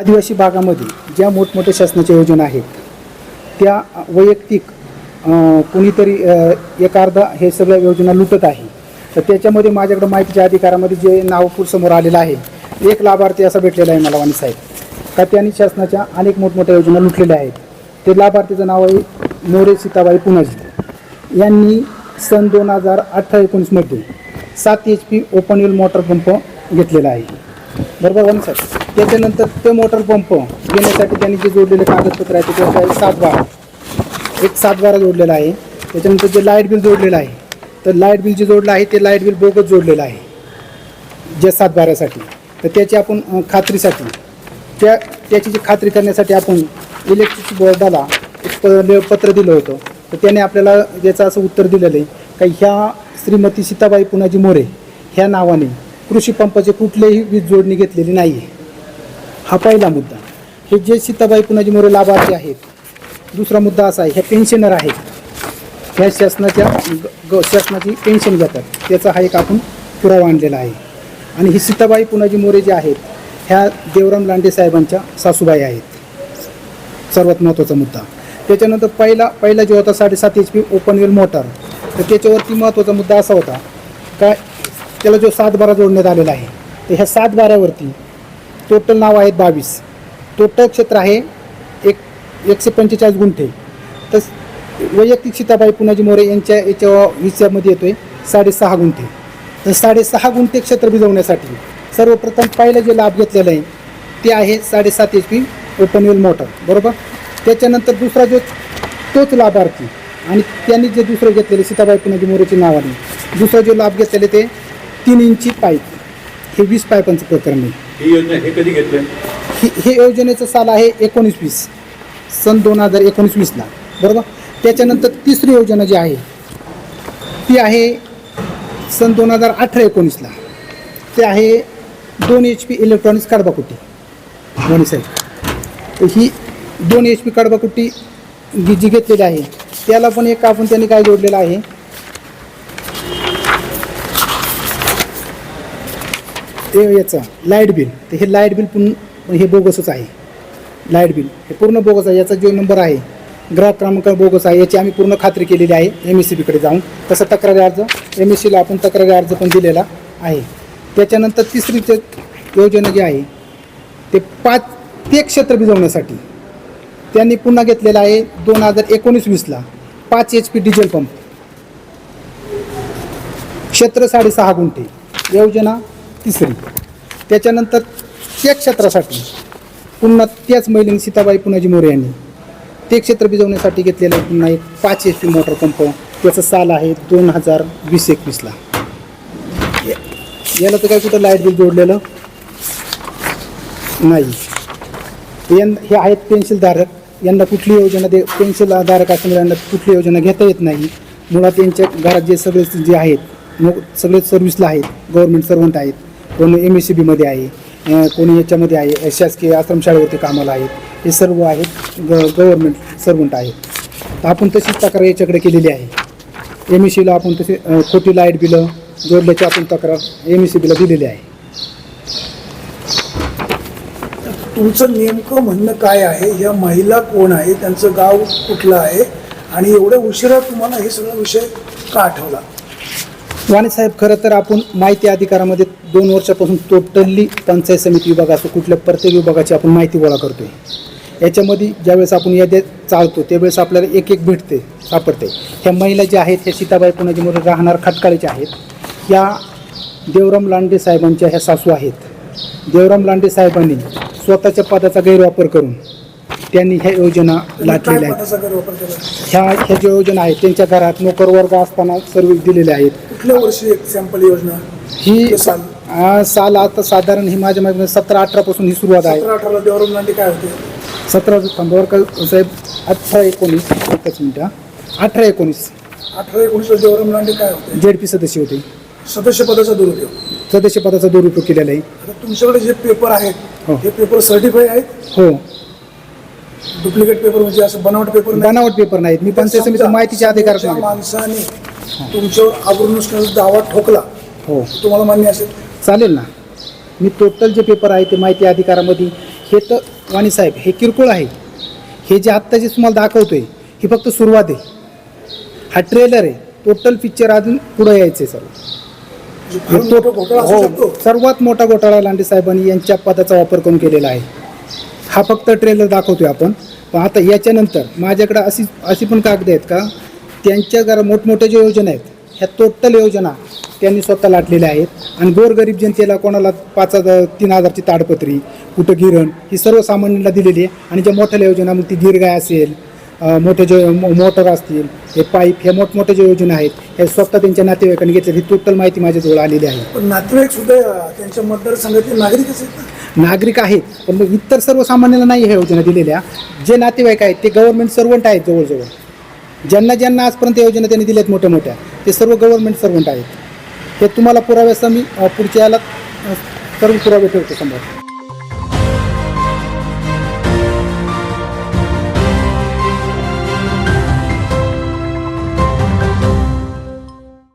आदिवासी भागामध्ये ज्या मोठमोठ्या शासनाच्या योजना आहेत त्या वैयक्तिक कुणीतरी कोणीतरी एक अर्धा हे सगळ्या योजना लुटत आहे. तर त्याच्यामध्ये माझ्याकडे माहितीच्या अधिकारामध्ये जे नावपूर समोर आलेलं आहे एक लाभार्थी असा भेटलेला आहे मला वाणी साहेब. का त्यांनी शासनाच्या अनेक मोठमोठ्या योजना लुटलेल्या आहेत. ते लाभार्थीचं नाव आहे मोरे सीताबाई पुनाजी. यांनी सन दोन हजार अठरा एकोणीसमध्ये सात H P open wheel motor pump घेतलेला आहे. बरोबर वाणी साहेब? त्याच्यानंतर ते मोटर पंप घेण्यासाठी त्यांनी जे जोडलेले कागदपत्र आहे ते आहे सात बारा. एक सात बारा जोडलेला आहे. त्याच्यानंतर जे लाइट बिल जोडलेलं आहे तर लाइट बिल जे जोडलं आहे ते लाइट बिल बोगत जोडलेलं आहे जे सात बारासाठी. तर त्याची आपण खात्रीसाठी त्या त्याची जी खात्री करण्यासाठी आपण इलेक्ट्रिक बोर्डाला एक पत्र दिलं होतं. तर त्याने आपल्याला याचं असं उत्तर दिलेलं आहे का ह्या श्रीमती सीताबाई पुनाजी मोरे ह्या नावाने कृषी पंपाचे कुठलेही वीज जोडणी घेतलेली नाही आहे हा पहिला मुद्दा. हे जे सीताबाई पुनाजी मोरे लाभार्थी आहेत दुसरा मुद्दा असा आहे ह्या पेन्शनर आहेत. ह्या शासनाच्या ग- ग शासनाची पेन्शन घेतात. त्याचा हा एक आपण पुरावा आणलेला आहे. आणि ही सीताबाई पुनाजी मोरे जे आहेत ह्या देवराम लांडे साहेबांच्या सासूबाई आहेत. सर्वात महत्त्वाचा मुद्दा. त्याच्यानंतर पहिला पहिला जो होता साडेसात H P open well motor तर त्याच्यावरती महत्त्वाचा मुद्दा असा होता का त्याला जो सात बारा जोडण्यात आलेला आहे तर ह्या सातबाऱ्यावरती टोटल नाव आहेत बावीस. टोटल क्षेत्र आहे एक एकशे पंचेचाळीस गुंठे. तर वैयक्तिक सीताबाई पुनाजी मोरे यांच्या याच्या विच्यामध्ये येतो आहे साडेसहा गुंठे. तर साडेसहा गुंठे क्षेत्र भिजवण्यासाठी सर्वप्रथम पहिलं जे लाभ घेतलेला आहे ते आहे साडेसात H P open well motor बरोबर? त्याच्यानंतर दुसरा जो तोच लाभार्थी आणि त्यांनी जे दुसरं घेतलेले सीताबाई पुनाजी मोरेच्या नावाने दुसरा जो लाभ घेतलेले ते तीन इंची पाईप. हे वीस पायपांचं प्रकरण आहे. ही योजना हे कधी घेतलं? हे हे योजनेचं साल आहे एकोणीस वीस सन दोन हजार एकोणीस वीसला बरोबर? त्याच्यानंतर तिसरी योजना जी आहे ती आहे सन दोन हजार अठरा एकोणीसला. ते आहे दोन एच पी इलेक्ट्रॉनिक्स कडबाकुट्टी. दोन्ही साहेब. ही दोन एच पी कडबाकुट्टी जी जी घेतलेली आहे त्याला पण एक आपण त्यांनी काय जोडलेलं आहे ते याचं लाइट बिल तर हे लाइट बिल पण हे बोगसच आहे. लाइट बिल हे पूर्ण बोगस आहे याचा जो नंबर आहे ग्राहक क्रमांक बोगस आहे याची आम्ही पूर्ण खात्री केलेली आहे एम एस सी बीकडे जाऊन. तसं तक्रारी अर्ज एम एस सीला आपण तक्रारी अर्ज पण दिलेला आहे. त्याच्यानंतर तिसरी योजना जी आहे ते पाच ते क्षेत्र भिजवण्यासाठी त्यांनी पुन्हा घेतलेला आहे दोन हजार एकोणीस वीसला पाच एच पी डिझेल पंप क्षेत्र साडेसहा गुंठे. योजना तिसरी. त्याच्यानंतर त्या क्षेत्रासाठी पुन्हा त्याच महिलेने सीताबाई पुनाजी मोरे यांनी ते क्षेत्र भिजवण्यासाठी घेतलेलं आहे पुन्हा एक पाच एच पी मोटर पंप. त्याचं साल आहे दोन हजार वीस एकवीसला. याला तर काय कुठं लाइट बिल जोडलेलं नाही. यां हे आहेत पेन्सिलधारक यांना कुठली योजना दे पेन्सिलधारक असल्यामुळे यांना कुठली योजना घेता येत नाही. मुळात यांच्या घरात जे सगळे जे आहेत मग सगळे सर्व्हिसला आहेत गव्हर्मेंट सर्वंट आहेत. कोणी एम एस सी बीमध्ये आहे कोणी याच्यामध्ये आहे शासकीय आश्रमशाळेवरती कामाला आहेत हे सर्व आहेत ग गव्हर्नमेंट सर्वंट आहेत. तर आपण तशीच तक्रार याच्याकडे केलेली आहे. एम एस सीला आपण तसे खोटी लाइट बिलं जोडल्याची आपण तक्रार एम एस सी बीला दिलेली आहे. तुमचं नेमकं म्हणणं काय आहे? या महिला कोण आहे? त्यांचं गाव कुठलं आहे? आणि एवढ्या उशिरा तुम्हाला हे सगळा विषय का आठवला? वाणी साहेब खरं तर आपण माहिती अधिकारामध्ये दोन वर्षापासून टोटली पंचायत समिती विभाग असो कुठल्या प्रत्येक विभागाची आपण माहिती गोळा करतोय. याच्यामध्ये ज्यावेळेस आपण याद्या चालतो त्यावेळेस आपल्याला एक एक भेटते सापडते. ह्या महिला ज्या आहेत ह्या सीताबाई पुण्याची मुलं राहणार खटकाळीच्या आहेत. या देवराम लांडे साहेबांच्या ह्या सासू आहेत. देवराम लांडे साहेबांनी स्वतःच्या पदाचा गैरवापर करून त्यांनी ह्या योजना लाटलेल्या आहेत. ह्या ह्या ज्या योजना आहेत त्यांच्या घरात नोकर वर्ग असताना सर्व्हिस दिलेल्या आहेत. कुठल्या वर्षी एक सॅम्पल योजना ही साल? आ, साल आता साधारण ही माझ्या माहिती सतरा अठरा पासून ही सुरुवात आहे. सतरा अठराला देवराम लांडे काय होते? सतरा साहेब अठरा एकोणीस एकच मिनिट हा. अठरा एकोणीस. अठरा एकोणीसला देवराम लांडे काय होते? जेड पी सदस्य होते. सदस्य पदाचा दुरुपयोग. सदस्य पदाचा दुरुपयोग केलेला आहे. आता तुमच्याकडे जे पेपर आहेत हो. हे पेपर सर्टिफाय आहेत? हो. डुप्लिकेट पेपर म्हणजे असं बनावट पेपर नाही? बनावट पेपर नाहीत. मी पंचायत समिती माहितीच्या नाही माणसाने तुमच्यावर आबरूनुष्काराचा दावा ठोकला हो. तुम्हाला मान्य असेल. चालेल ना. मी टोटल जे पेपर आहे ते माहिती अधिकारामध्ये हे तर वाणी साहेब हे किरकोळ आहे. हे जे आत्ता जे तुम्हाला दाखवतोय ही फक्त सुरुवात आहे. हा ट्रेलर आहे. टोटल पिक्चर अजून पुढे यायचं आहे सर्व म्हणजे हो, सर्वात मोठा घोटाळा लांडे साहेबांनी यांच्या पदाचा वापर करून केलेला आहे. हा फक्त ट्रेलर दाखवतोय आपण. पण आता याच्यानंतर माझ्याकडे अशी अशी पण कागद आहेत का? त्यांच्या जरा मोठमोठ्या ज्या योजना आहेत ह्या टोटल योजना त्यांनी स्वतः लाटलेल्या आहेत. आणि गोरगरीब जनतेला कोणाला पाच हजार तीन हजारची ताडपत्री कुठं गिरण ही सर्वसामान्यांना दिलेली आहे. आणि ज्या मोठ्या योजना मग ती गिरगाय असेल मोठे जे मोटर असतील हे पाईप ह्या मोठमोठ्या ज्या योजना आहेत हे स्वतः त्यांच्या नातेवाईकांनी घेतल्या ही टोटल माहिती माझ्याजवळ आलेली आहे. पण नातेवाईक सुद्धा त्यांच्या मतदारसंघातले नागरिकच आहेत ना? नागरिक आहेत पण मग इतर सर्वसामान्यांना नाही ह्या योजना दिलेल्या. जे नातेवाईक आहेत ते गव्हर्नमेंट सर्वंट आहेत जवळजवळ. ज्यांना ज्यांना आजपर्यंत योजना त्यांनी दिल्यात मोठ्या मोठ्या ते सर्व गव्हर्नमेंट सर्वंट आहेत. हे तुम्हाला पुराव्यासह मी पुढच्या याला सर्व पुरावे ठेवतो समोर